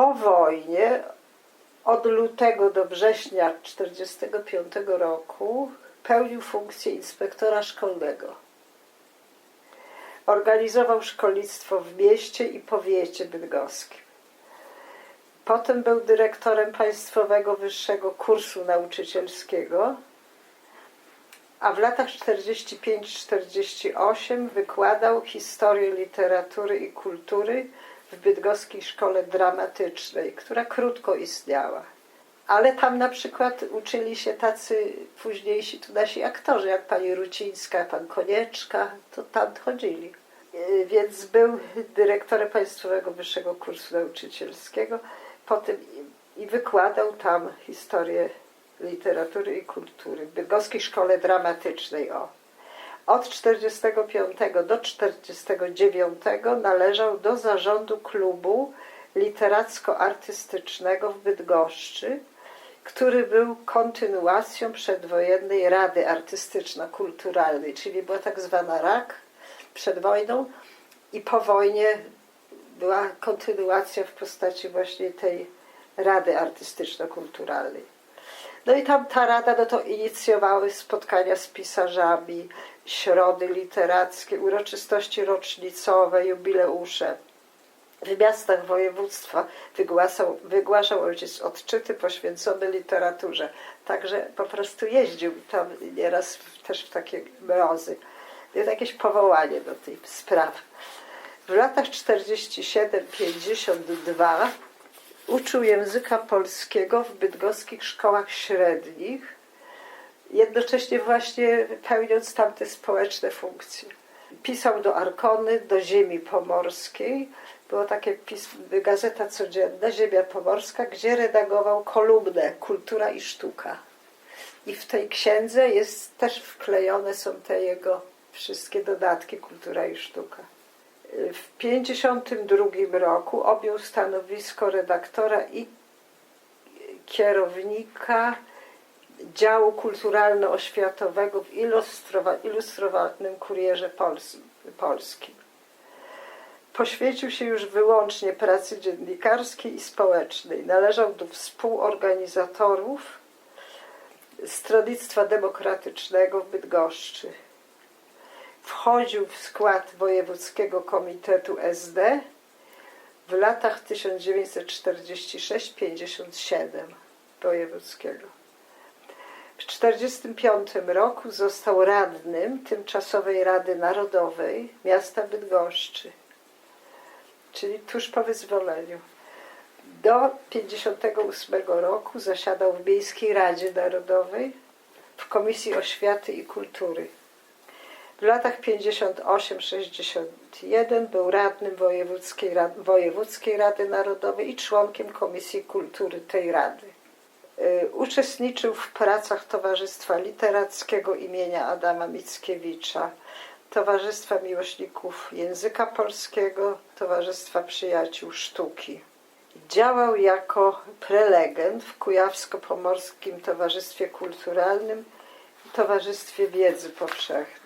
Po wojnie od lutego do września 1945 roku pełnił funkcję inspektora szkolnego. Organizował szkolnictwo w mieście i powiecie bydgoskim. Potem był dyrektorem Państwowego Wyższego Kursu Nauczycielskiego, a w latach 45-48 wykładał historię literatury i kultury w Bydgoskiej Szkole Dramatycznej, która krótko istniała. Ale tam na przykład uczyli się tacy późniejsi tu nasi aktorzy, jak pani Rucińska, pan Konieczka, to tam chodzili. Yy, Więc był dyrektorem Państwowego Wyższego Kursu Nauczycielskiego, potem i wykładał tam historię literatury i kultury w Bydgoskiej Szkole Dramatycznej. O. Od 45 do 49 należał do zarządu klubu literacko-artystycznego w Bydgoszczy, który był kontynuacją przedwojennej Rady Artystyczno-Kulturalnej, czyli była tak zwana RAK przed wojną i po wojnie była kontynuacja w postaci właśnie tej Rady Artystyczno-Kulturalnej. No i tam ta rada no to inicjowały spotkania z pisarzami, środy literackie, uroczystości rocznicowe, jubileusze. W miastach województwa wygłaszał, wygłaszał ojciec odczyty poświęcone literaturze. Także po prostu jeździł tam nieraz też w takie mrozy. Jest jakieś powołanie do tej sprawy. W latach 47-52 uczył języka polskiego w bydgoskich szkołach średnich, jednocześnie właśnie pełniąc tamte społeczne funkcje. Pisał do Arkony, do Ziemi Pomorskiej. Było takie gazeta codzienna Ziemia Pomorska, gdzie redagował kolumnę Kultura i Sztuka. I w tej księdze jest też wklejone są te jego wszystkie dodatki Kultura i Sztuka. W 1952 roku objął stanowisko redaktora i kierownika działu kulturalno-oświatowego w ilustrowa- ilustrowanym kurierze Pols- polskim. Poświęcił się już wyłącznie pracy dziennikarskiej i społecznej. Należał do współorganizatorów Stronnictwa Demokratycznego w Bydgoszczy. Wchodził w skład Wojewódzkiego Komitetu SD w latach 1946-57 wojewódzkiego. W 1945 roku został radnym Tymczasowej Rady Narodowej miasta Bydgoszczy, czyli tuż po wyzwoleniu. Do 1958 roku zasiadał w Miejskiej Radzie Narodowej w Komisji Oświaty i Kultury. W latach 58-61 był radnym Wojewódzkiej, Wojewódzkiej Rady Narodowej i członkiem Komisji Kultury tej Rady. Y, Uczestniczył w pracach Towarzystwa Literackiego imienia Adama Mickiewicza, Towarzystwa Miłośników Języka Polskiego, Towarzystwa Przyjaciół Sztuki. Działał jako prelegent w Kujawsko-Pomorskim Towarzystwie Kulturalnym Towarzystwie Wiedzy Powszechnej.